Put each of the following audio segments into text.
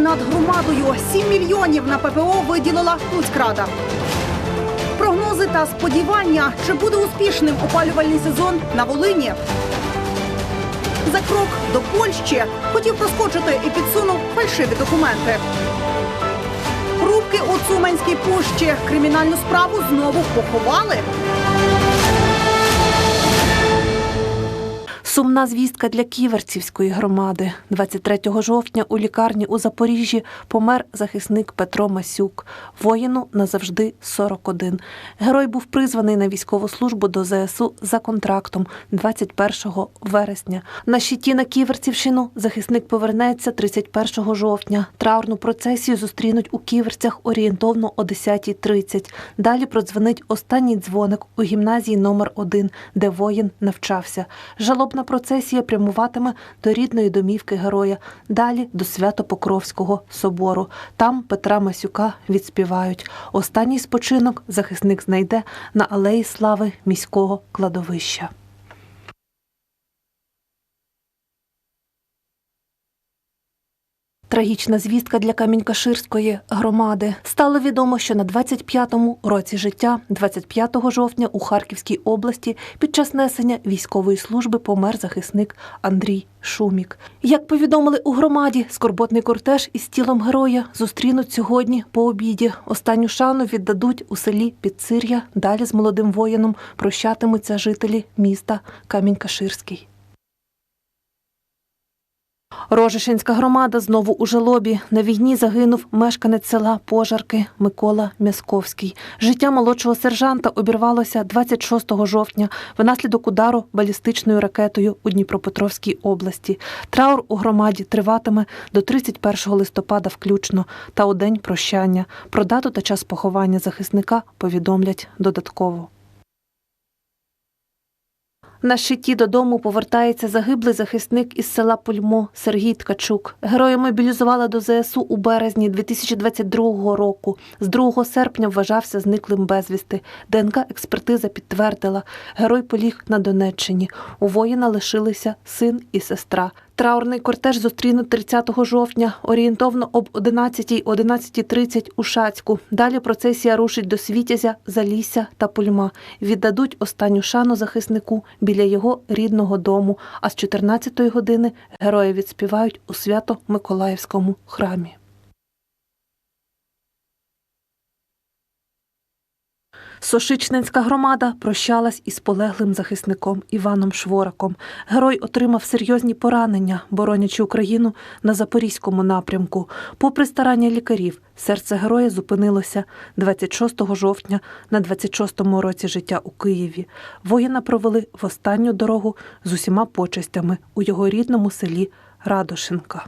над громадою. 7 мільйонів на ППО виділила Луцькрада. Прогнози та сподівання, чи буде успішним опалювальний сезон на Волині. За крок до Польщі хотів проскочити і підсунув фальшиві документи. Рубки у Цуманській пущі. Кримінальну справу знову поховали. Сумна звістка для Ківерцівської громади. 23 жовтня у лікарні у Запоріжжі помер захисник Петро Масюк. Воїну назавжди 41. Герой був призваний на військову службу до ЗСУ за контрактом 21 вересня. На щиті на Ківерцівщину захисник повернеться 31 жовтня. Траурну процесію зустрінуть у Ківерцях орієнтовно о 10.30. Далі продзвонить останній дзвоник у гімназії номер 1 де воїн навчався. Жалобна процесія прямуватиме до рідної домівки героя, далі до Свято-Покровського собору. Там Петра Масюка відспівають. Останній спочинок захисник знайде на алеї слави міського кладовища. Трагічна звістка для Камінь-Каширської громади. Стало відомо, що на 25-му році життя, 25 жовтня, у Харківській області під час несення військової служби помер захисник Андрій Шумік. Як повідомили у громаді, скорботний кортеж із тілом героя зустрінуть сьогодні по обіді. Останню шану віддадуть у селі Підсир'я. Далі з молодим воїном прощатимуться жителі міста Камінь-Каширський. Рожешинська громада знову у жалобі. На війні загинув мешканець села Пожарки Микола Мясковський. Життя молодшого сержанта обірвалося 26 жовтня внаслідок удару балістичною ракетою у Дніпропетровській області. Траур у громаді триватиме до 31 листопада включно та у день прощання. Про дату та час поховання захисника повідомлять додатково. На щиті додому повертається загиблий захисник із села Пульмо Сергій Ткачук. Героя мобілізували до ЗСУ у березні 2022 року. З 2 серпня вважався зниклим безвісти. ДНК експертиза підтвердила, герой поліг на Донеччині. У воїна лишилися син і сестра. Траурний кортеж зустрінуть 30 жовтня, орієнтовно об 11 11.30 у Шацьку. Далі процесія рушить до Світязя, Залісся та Пульма. Віддадуть останню шану захиснику біля його рідного дому. А з 14 години герої відспівають у Свято-Миколаївському храмі. Сошичненська громада прощалась із полеглим захисником Іваном Швораком. Герой отримав серйозні поранення, боронячи Україну на запорізькому напрямку. Попри старання лікарів, серце героя зупинилося 26 жовтня на 26-му році життя у Києві. Воїна провели в останню дорогу з усіма почестями у його рідному селі Радошинка.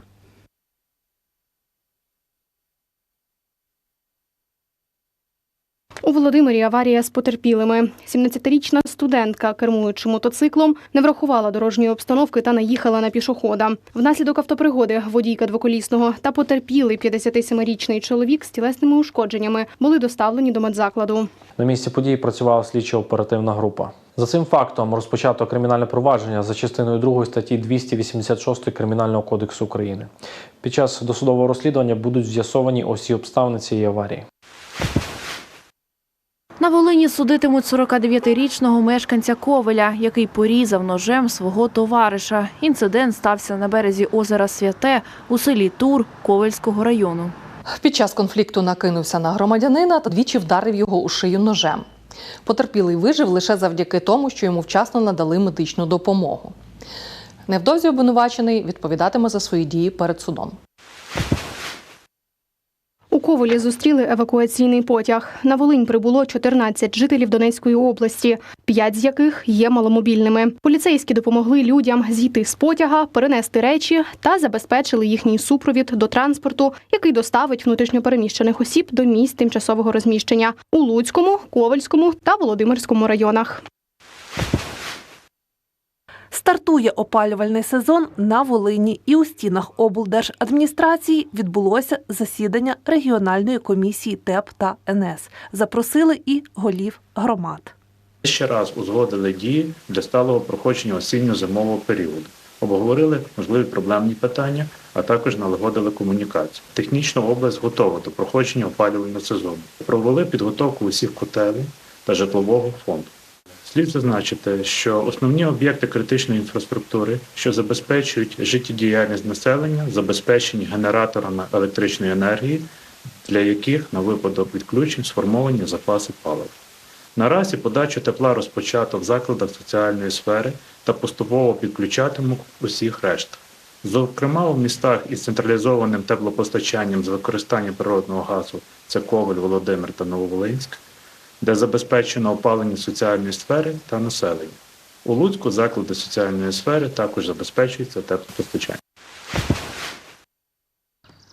У Володимирі аварія з потерпілими. 17-річна студентка, кермуючи мотоциклом, не врахувала дорожньої обстановки та наїхала на пішохода. Внаслідок автопригоди водійка двоколісного та потерпілий 57-річний чоловік з тілесними ушкодженнями були доставлені до медзакладу. На місці події працювала слідчо-оперативна група. За цим фактом розпочато кримінальне провадження за частиною 2 статті 286 Кримінального кодексу України. Під час досудового розслідування будуть з'ясовані усі обставини цієї аварії. На Волині судитимуть 49-річного мешканця Ковеля, який порізав ножем свого товариша. Інцидент стався на березі озера Святе у селі Тур Ковельського району. Під час конфлікту накинувся на громадянина та двічі вдарив його у шию ножем. Потерпілий вижив лише завдяки тому, що йому вчасно надали медичну допомогу. Невдовзі обвинувачений відповідатиме за свої дії перед судом. У Ковелі зустріли евакуаційний потяг. На Волинь прибуло 14 жителів Донецької області, п'ять з яких є маломобільними. Поліцейські допомогли людям зійти з потяга, перенести речі та забезпечили їхній супровід до транспорту, який доставить внутрішньопереміщених осіб до місць тимчасового розміщення у Луцькому, Ковальському та Володимирському районах. Стартує опалювальний сезон на Волині і у стінах облдержадміністрації відбулося засідання регіональної комісії ТЕП та НС. Запросили і голів громад. Ще раз узгодили дії для сталого проходження осінньо-зимового періоду. обговорили можливі проблемні питання, а також налагодили комунікацію. Технічна область готова до проходження опалювального сезону. Провели підготовку усіх котелень та житлового фонду. Слід зазначити, що основні об'єкти критичної інфраструктури, що забезпечують життєдіяльність населення, забезпечені генераторами електричної енергії, для яких на випадок відключень сформовані запаси палива. Наразі подачу тепла розпочато в закладах соціальної сфери та поступово підключатимуть усіх решта. Зокрема, у містах із централізованим теплопостачанням з використанням природного газу це Коваль, Володимир та Нововолинськ, де забезпечено опалення соціальної сфери та населення. У Луцьку заклади соціальної сфери також забезпечується теплопостачання.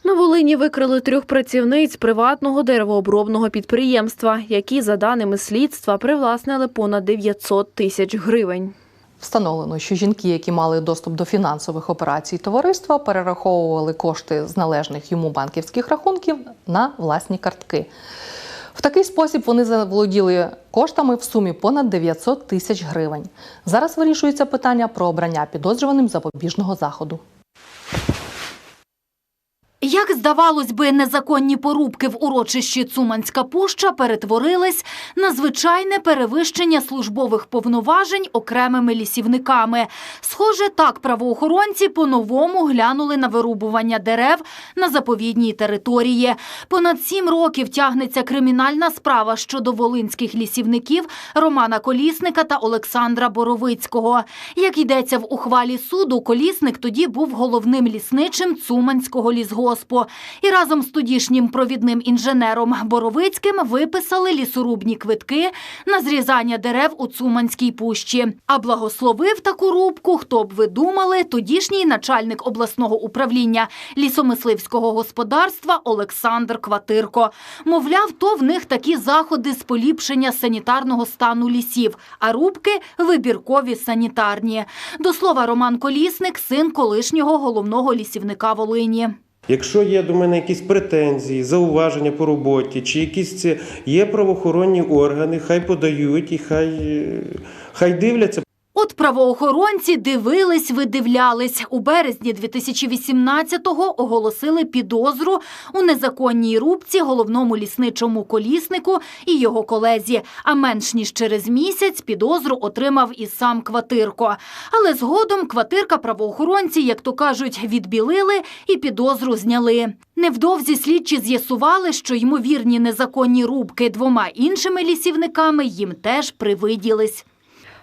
На Волині викрили трьох працівниць приватного деревообробного підприємства, які, за даними слідства, привласнили понад 900 тисяч гривень. Встановлено, що жінки, які мали доступ до фінансових операцій товариства, перераховували кошти з належних йому банківських рахунків на власні картки. В такий спосіб вони заволоділи коштами в сумі понад 900 тисяч гривень. Зараз вирішується питання про обрання підозрюваним запобіжного заходу. Як здавалось би, незаконні порубки в урочищі Цуманська пуща перетворились на звичайне перевищення службових повноважень окремими лісівниками. Схоже, так правоохоронці по-новому глянули на вирубування дерев на заповідній території. Понад сім років тягнеться кримінальна справа щодо волинських лісівників Романа Колісника та Олександра Боровицького. Як йдеться в ухвалі суду, Колісник тоді був головним лісничим Цуманського лісгоспу. І разом з тодішнім провідним інженером Боровицьким виписали лісорубні квитки на зрізання дерев у Цуманській пущі. А благословив таку рубку, хто б ви думали, тодішній начальник обласного управління лісомисливського господарства Олександр Кватирко. Мовляв, то в них такі заходи з поліпшення санітарного стану лісів, а рубки вибіркові санітарні. До слова, Роман Колісник, син колишнього головного лісівника Волині. Якщо є до мене якісь претензії, зауваження по роботі, чи якісь є правоохоронні органи, хай подають і хай, е, хай дивляться. От правоохоронці дивились, видивлялись. У березні 2018-го оголосили підозру у незаконній рубці головному лісничому коліснику і його колезі. А менш ніж через місяць підозру отримав і сам Кватирко. Але згодом Кватирка правоохоронці, як то кажуть, відбілили і підозру зняли. Невдовзі слідчі з'ясували, що ймовірні незаконні рубки двома іншими лісівниками їм теж привиділись.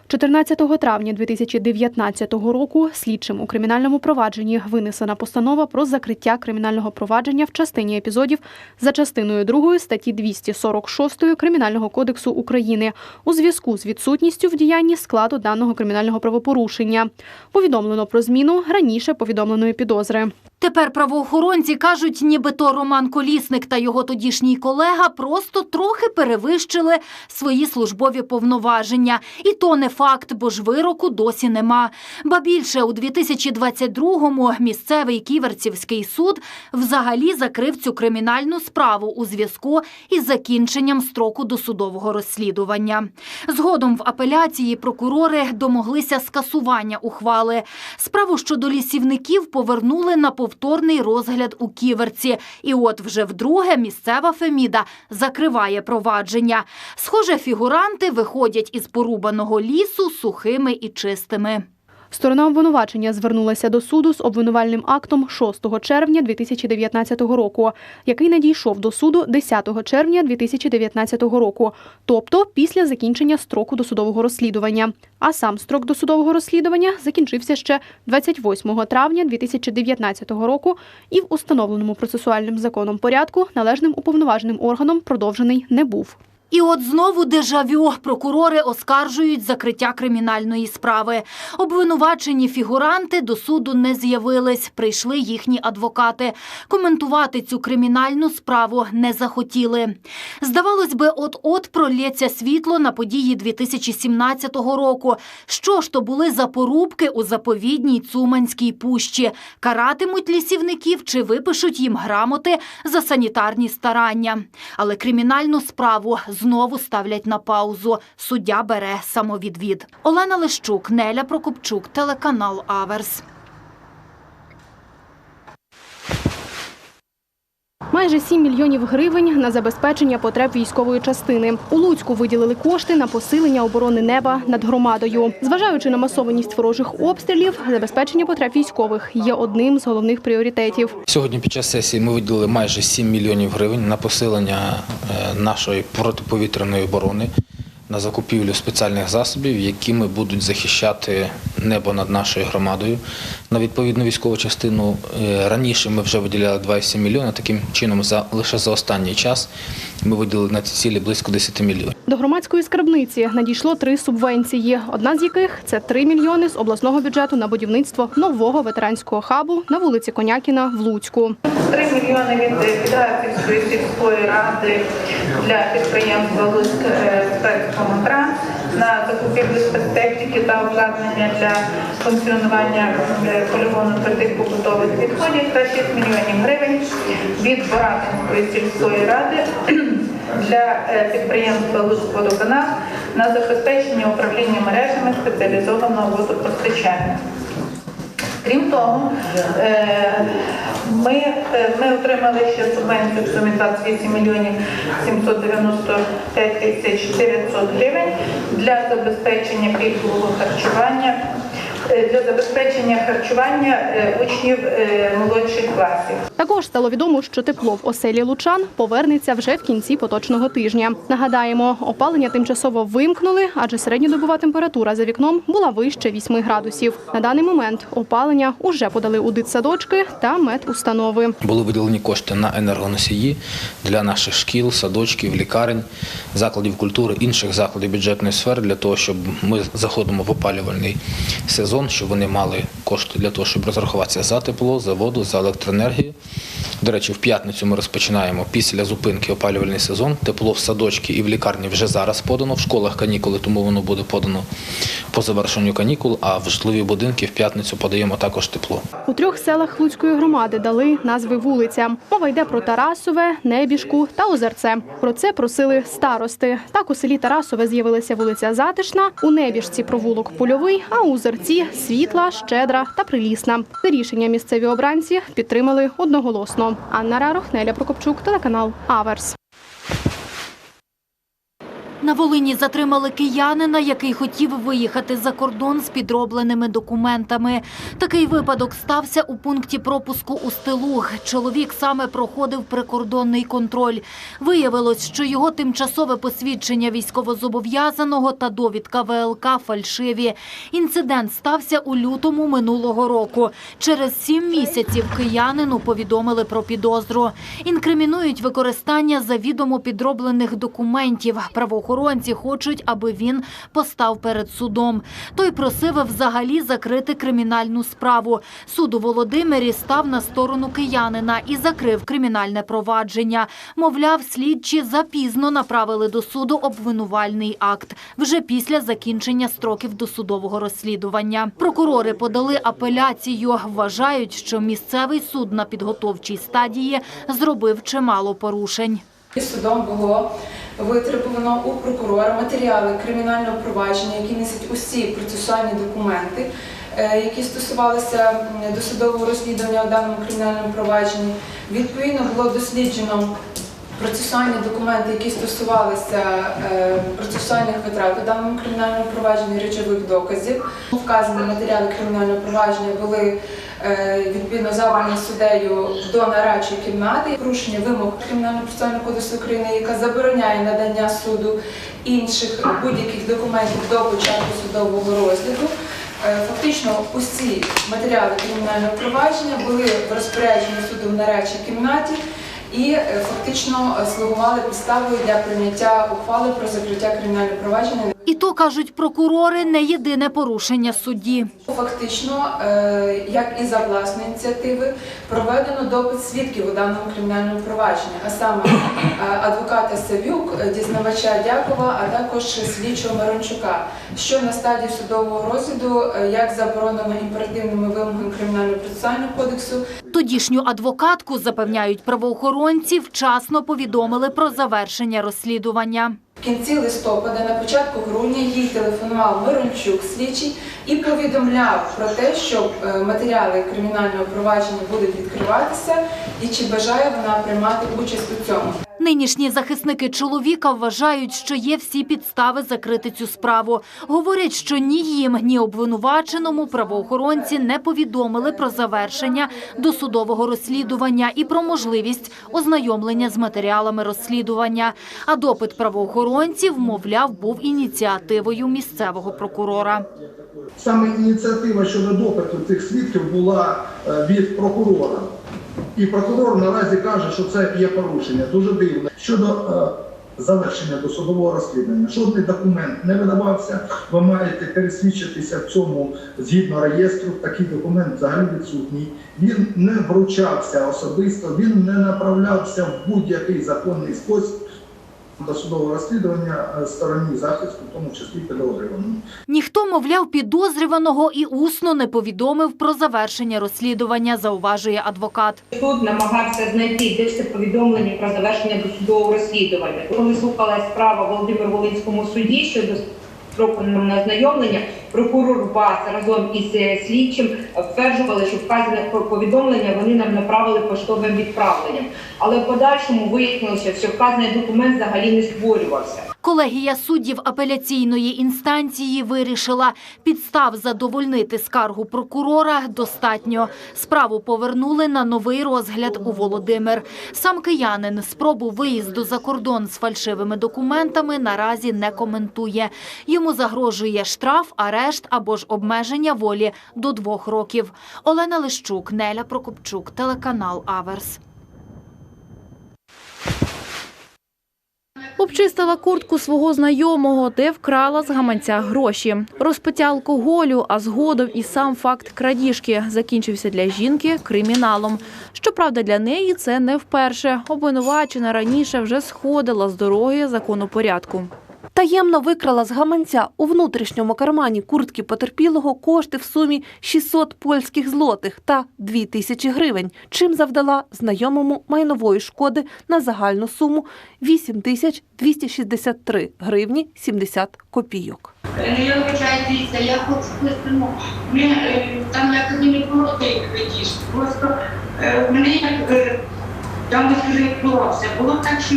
14 травня 2019 року слідчим у кримінальному провадженні винесена постанова про закриття кримінального провадження в частині епізодів за частиною 2 статті 246 Кримінального кодексу України у зв'язку з відсутністю в діянні складу даного кримінального правопорушення. Повідомлено про зміну раніше повідомленої підозри. Тепер правоохоронці кажуть, нібито Роман Колісник та його тодішній колега просто трохи перевищили свої службові повноваження. І то не факт, бо ж вироку досі нема. Ба більше, у 2022-му місцевий Ківерцівський суд взагалі закрив цю кримінальну справу у зв'язку із закінченням строку досудового розслідування. Згодом в апеляції прокурори домоглися скасування ухвали. Справу щодо лісівників повернули на повторний розгляд у Ківерці. І от вже вдруге місцева Феміда закриває провадження. Схоже, фігуранти виходять із порубаного лісу сухими і чистими. Сторона обвинувачення звернулася до суду з обвинувальним актом 6 червня 2019 року, який надійшов до суду 10 червня 2019 року, тобто після закінчення строку досудового розслідування. А сам строк досудового розслідування закінчився ще 28 травня 2019 року і в установленому процесуальним законом порядку належним уповноваженим органом продовжений не був. І от знову дежавю. Прокурори оскаржують закриття кримінальної справи. Обвинувачені фігуранти до суду не з'явились. Прийшли їхні адвокати. Коментувати цю кримінальну справу не захотіли. Здавалось би, от-от пролється світло на події 2017 року. Що ж то були за порубки у заповідній Цуманській пущі? Каратимуть лісівників чи випишуть їм грамоти за санітарні старання? Але кримінальну справу знову ставлять на паузу. Суддя бере самовідвід. Олена Лищук, Неля Прокопчук, телеканал Аверс. Майже 7 мільйонів гривень на забезпечення потреб військової частини. У Луцьку виділили кошти на посилення оборони неба над громадою. Зважаючи на масованість ворожих обстрілів, забезпечення потреб військових є одним з головних пріоритетів. Сьогодні під час сесії ми виділили майже 7 мільйонів гривень на посилення е, нашої протиповітряної оборони, на закупівлю спеціальних засобів, якими будуть захищати небо над нашою громадою. На відповідну військову частину е, раніше ми вже виділяли 2,7 мільйона. Таким чином, за лише за останній час ми виділили на ці цілі близько 10 мільйонів. До громадської скарбниці надійшло три субвенції. Одна з яких це 3 мільйони з обласного бюджету на будівництво нового ветеранського хабу на вулиці Конякіна в Луцьку. 3 мільйони від Підгайцівської сільської ради для підприємства Луцьк е, спецкомунтранс на закупівлю спецтехніки та обладнання для функціонування е, полігону твердих побутових відходів та 6 мільйонів гривень від Боратинської сільської ради для е, підприємства Луцькводоканал на забезпечення управління мережами спеціалізованого водопостачання. Крім того, е, ми, е, ми отримали ще субвенцію в сумі 28 мільйонів 795 тисяч 900 гривень для забезпечення пільгового харчування, для забезпечення харчування е, учнів е, молодших класів. Також стало відомо, що тепло в оселі Лучан повернеться вже в кінці поточного тижня. Нагадаємо, опалення тимчасово вимкнули, адже середньодобова температура за вікном була вище 8 градусів. На даний момент опалення уже подали у дитсадочки та медустанови. Були виділені кошти на енергоносії для наших шкіл, садочків, лікарень, закладів культури, інших закладів бюджетної сфери для того, щоб ми заходимо в опалювальний сезон, щоб вони мали кошти для того, щоб розрахуватися за тепло, за воду, за електроенергію. До речі, в п'ятницю ми розпочинаємо після зупинки опалювальний сезон. Тепло в садочки і в лікарні вже зараз подано. В школах канікули, тому воно буде подано по завершенню канікул. А в житлові будинки в п'ятницю подаємо також тепло. У трьох селах Луцької громади дали назви вулицям. Мова йде про Тарасове, Небіжку та Озерце. Про це просили старости. Так у селі Тарасове з'явилася вулиця Затишна, у Небіжці провулок Польовий, а у Озерці Світла, Щедра та Прилісна. Рішення місцеві обранці підтримали одноголосно. Анна Рарох, Неля Прокопчук, телеканал Аверс. На Волині затримали киянина, який хотів виїхати за кордон з підробленими документами. Такий випадок стався у пункті пропуску у Стилуг. Чоловік саме проходив прикордонний контроль. Виявилось, що його тимчасове посвідчення військовозобов'язаного та довідка ВЛК фальшиві. Інцидент стався у лютому минулого року. Через сім місяців киянину повідомили про підозру. Інкримінують використання завідомо підроблених документів. Правоохоронці хочуть, аби він постав перед судом. Той просив взагалі закрити кримінальну справу. Суд у Володимирі став на сторону киянина і закрив кримінальне провадження. Мовляв, слідчі запізно направили до суду обвинувальний акт вже після закінчення строків досудового розслідування. Прокурори подали апеляцію. Вважають, що місцевий суд на підготовчій стадії зробив чимало порушень. Судом було витребувано у прокурора матеріали кримінального провадження, які несуть усі процесуальні документи, е, які стосувалися досудового розслідування у даному кримінальному провадженні. Відповідно було досліджено процесуальні документи, які стосувалися е, процесуальних витрат у даному кримінальному провадженні речових доказів. Вказані матеріали кримінального провадження були е, відповідно забрані суддею до нарадчої кімнати. Порушення вимог Кримінального процесуального кодексу України, яка забороняє надання суду інших будь-яких документів до початку судового розгляду. Е, Фактично усі матеріали кримінального провадження були в розпорядженні суду в нарадчій кімнаті і е, фактично е, слугували підставою для прийняття ухвали про закриття кримінального провадження. І то, кажуть прокурори, не єдине порушення судді. Фактично, е, як і за власної ініціативи, проведено допит свідків у даному кримінальному провадженні, а саме е, адвоката Савюк, е, дізнавача Дякова, а також слідчого Мирончука, що на стадії судового розгляду, як заборонено імперативними вимогами кримінального процесуального кодексу, Тодішню адвокатку, запевняють правоохоронці, вчасно повідомили про завершення розслідування. Кінці листопада, на початку грудня їй телефонував Мирончук слідчий і повідомляв про те, що е, матеріали кримінального провадження будуть відкриватися і чи бажає вона приймати участь у цьому. Нинішні захисники чоловіка вважають, що є всі підстави закрити цю справу. Говорять, що ні їм, ні обвинуваченому правоохоронці не повідомили про завершення досудового розслідування і про можливість ознайомлення з матеріалами розслідування. А допит правоохоронців, мовляв, був ініціативою місцевого прокурора. Саме ініціатива щодо допиту цих свідків була е, від прокурора. І прокурор наразі каже, що це є порушення. Дуже дивно. Щодо е, завершення досудового розслідування, жодний документ не видавався. Ви маєте пересвідчитися в цьому згідно реєстру. Такий документ взагалі відсутній. Він не вручався особисто, він не направлявся в будь-який законний спосіб досудового розслідування е, стороні захисту, в тому числі підозрюваному. Ніхто, мовляв, підозрюваного і усно не повідомив про завершення розслідування, зауважує адвокат. Суд намагався знайти де це повідомлення про завершення досудового розслідування. Коли слухалась справа в Володимир Волинському суді щодо строку на ознайомлення, прокурор БАС разом із е, слідчим стверджували, що вказане повідомлення вони нам направили поштовим відправленням. Але в подальшому вияснилося, що вказаний документ взагалі не створювався. Колегія суддів апеляційної інстанції вирішила, підстав задовольнити скаргу прокурора достатньо. Справу повернули на новий розгляд у Володимир. Сам киянин спробу виїзду за кордон з фальшивими документами наразі не коментує. Йому загрожує штраф, арешт або ж обмеження волі до двох років. Олена Лищук, Неля Прокопчук, телеканал Аверс. Обчистила куртку свого знайомого, де вкрала з гаманця гроші. Розпиття алкоголю, а згодом і сам факт крадіжки закінчився для жінки криміналом. Щоправда, для неї це не вперше. Обвинувачена раніше вже сходила з дороги законопорядку. Таємно викрала з гаманця у внутрішньому кармані куртки потерпілого кошти в сумі 600 польських злотих та 2 тисячі гривень, чим завдала знайомому майнової шкоди на загальну суму 8 тисяч 263 гривні 70 копійок. Я вважаю, дивіться, я хочу там якось не тих. Просто е, мене як е, там як все. Було так, що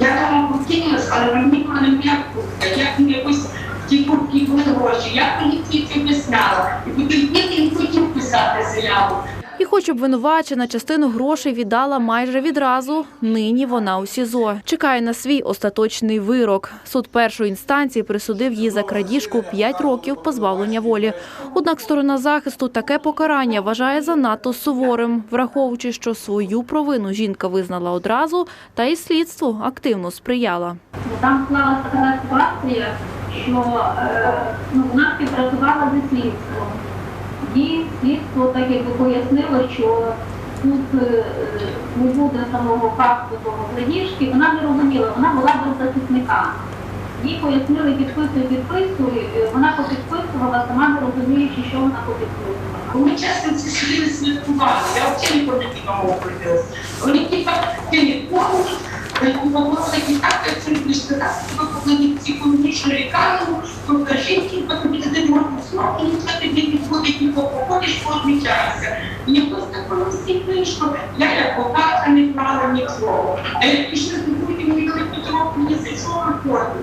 я там покинулась, але мені ніколи не м'яко. Як мені якось ті були гроші. Я поліції це об'ясняла. І потім він хотів писати заяву. І хоч обвинувачена частину грошей віддала майже відразу, нині вона у СІЗО. Чекає на свій остаточний вирок. Суд першої інстанції присудив їй за крадіжку 5 років позбавлення волі. Однак сторона захисту таке покарання вважає занадто суворим, враховуючи, що свою провину жінка визнала одразу та й слідству активно сприяла. Там склалася така ситуація, що е, ну, вона співпрацювала зі слідством. І слідство так якби пояснило, що тут е, не буде самого факту того крадіжки, вона не розуміла, вона була без захисника. Їй пояснили підписуй, підписуй, е, вона попідписувала, сама не розуміючи, що вона попідписувала. Ми часто ці сліди слідкували, я взагалі ніколи не піднімала приділась. Вони типа, ти не помниш, такі так, як це будеш сказати, тебе покладіть в психологічну лікарню, покажіть, не можна знову, тобі підходить, ніхто походиш, позмічаєшся. І якось так всі вийшло, я як поката не брала нічого. А як пішли до будь мені коли Петро мені зайшов рекорду.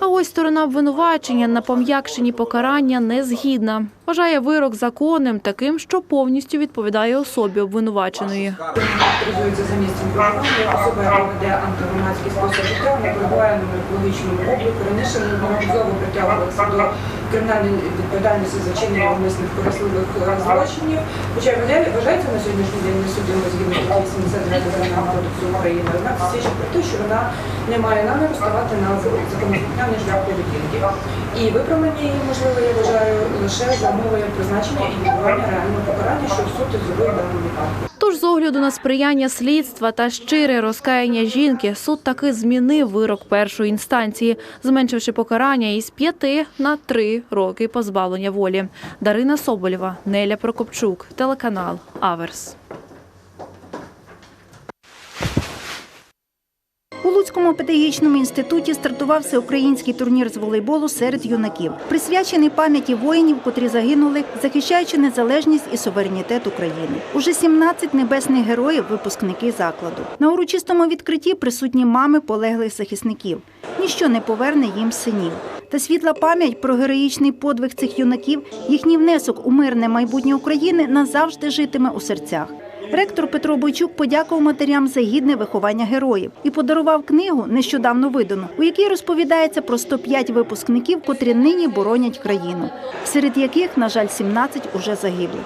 А ось сторона обвинувачення на пом'якшені покарання не згідна. Вважає вирок законним, таким, що повністю відповідає особі обвинуваченої. Характеризується за місцем проживання, особа, веде антигромадський спосіб життя, вона перебуває на наркологічному обліку, раніше неодноразово притягувалася до кримінальної відповідальності за чинення умисних корисливих злочинів, хоча вважається на сьогоднішній день несудимою згідно статті 79 Кримінального кодексу України. Однак свідчить про те, що вона не має наміру ставати на законослухняний шлях поведінки. І виправлення її можливо, я вважаю, лише за умовою призначення і відбування реального покарання, що суд зробив даному випадку. Тож з огляду на сприяння слідства та щире розкаяння жінки, суд таки змінив вирок першої інстанції, зменшивши покарання із п'яти на три роки позбавлення волі. Дарина Соболєва, Неля Прокопчук, телеканал Аверс. Луцькому педагогічному інституті стартував всеукраїнський турнір з волейболу серед юнаків, присвячений пам'яті воїнів, котрі загинули, захищаючи незалежність і суверенітет України. Уже 17 небесних героїв випускники закладу. На урочистому відкритті присутні мами полеглих захисників. Ніщо не поверне їм синів. Та світла пам'ять про героїчний подвиг цих юнаків, їхній внесок у мирне майбутнє України назавжди житиме у серцях. Ректор Петро Бойчук подякував матерям за гідне виховання героїв і подарував книгу, нещодавно видану, у якій розповідається про 105 випускників, котрі нині боронять країну, серед яких, на жаль, 17 уже загиблих.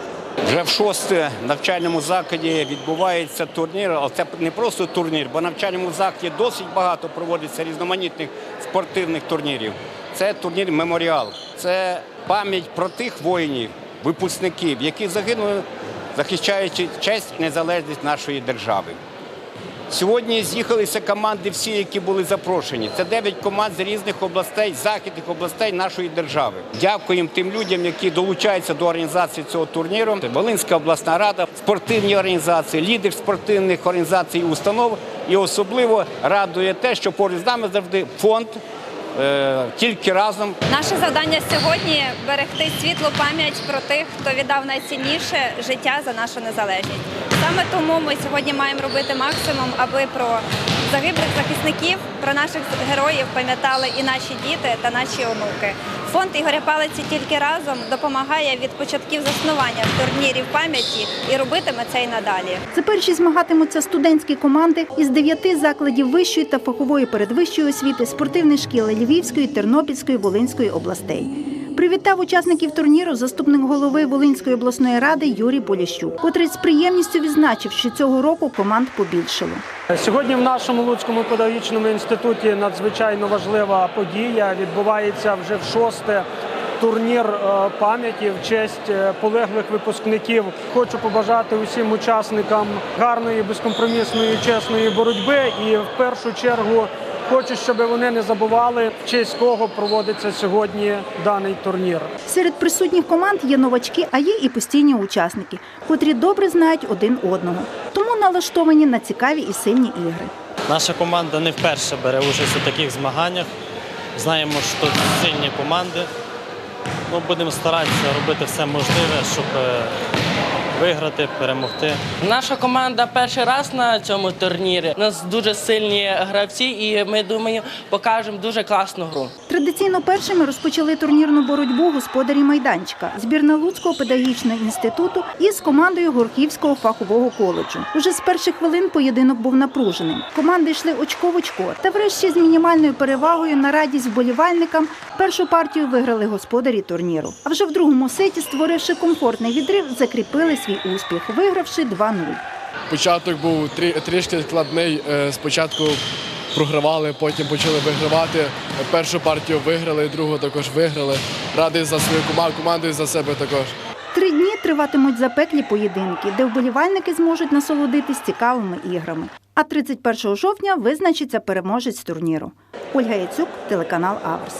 Вже в шосте навчальному закладі відбувається турнір, але це не просто турнір, бо в навчальному закладі досить багато проводиться різноманітних спортивних турнірів. Це турнір Меморіал. Це пам'ять про тих воїнів, випускників, які загинули, захищаючи честь і незалежність нашої держави. Сьогодні з'їхалися команди всі, які були запрошені. Це 9 команд з різних областей, західних областей нашої держави. Дякуємо тим людям, які долучаються до організації цього турніру. Волинська обласна рада, спортивні організації, лідер спортивних організацій і установ. І особливо радує те, що поруч з нами завжди фонд. Е, Тільки разом Наше завдання сьогодні берегти світлу пам'ять про тих, хто віддав найцінніше життя за нашу незалежність. Саме тому ми сьогодні маємо робити максимум, аби про загиблих захисників, про наших героїв пам'ятали і наші діти та наші онуки. Фонд Ігоря Палиці тільки разом допомагає від початків заснування турнірів пам'яті і робитиме це й надалі. За перші змагатимуться студентські команди із дев'яти закладів вищої та фахової передвищої освіти, спортивних шкіл Львівської, Тернопільської, Волинської областей. Привітав учасників турніру заступник голови Волинської обласної ради Юрій Поліщук, котрий з приємністю відзначив, що цього року команд побільшало. Сьогодні в нашому Луцькому педагогічному інституті надзвичайно важлива подія. Відбувається вже в шосте турнір е, пам'яті в честь е, полеглих випускників. Хочу побажати усім учасникам гарної, безкомпромісної, чесної боротьби. І в першу чергу хочу, щоб вони не забували, в честь кого проводиться сьогодні даний турнір. Серед присутніх команд є новачки, а є і постійні учасники, котрі добре знають один одного, тому налаштовані на цікаві і сильні ігри. Наша команда не вперше бере участь у таких змаганнях. Знаємо, що сильні команди. Ну, будемо старатися робити все можливе, щоб е, виграти, перемогти. Наша команда перший раз на цьому турнірі. У нас дуже сильні гравці, і ми думаємо, покажемо дуже класну гру. Традиційно першими розпочали турнірну боротьбу господарі майданчика, збірна Луцького педагогічного інституту із командою Горківського фахового коледжу. Уже з перших хвилин поєдинок був напруженим. Команди йшли очко в очко. Та врешті з мінімальною перевагою на радість вболівальникам першу партію виграли господарі турніру. А вже в другому сеті, створивши комфортний відрив, закріпили свій успіх, вигравши 2-0. Початок був трі- трішки складний. Е, Спочатку програвали, потім почали вигравати. Першу партію виграли, другу також виграли. Радий за свою команду, команду і за себе також. Три дні триватимуть запеклі поєдинки, де вболівальники зможуть насолодитись цікавими іграми. А 31 жовтня визначиться переможець турніру. Ольга Яцюк, телеканал Аверс.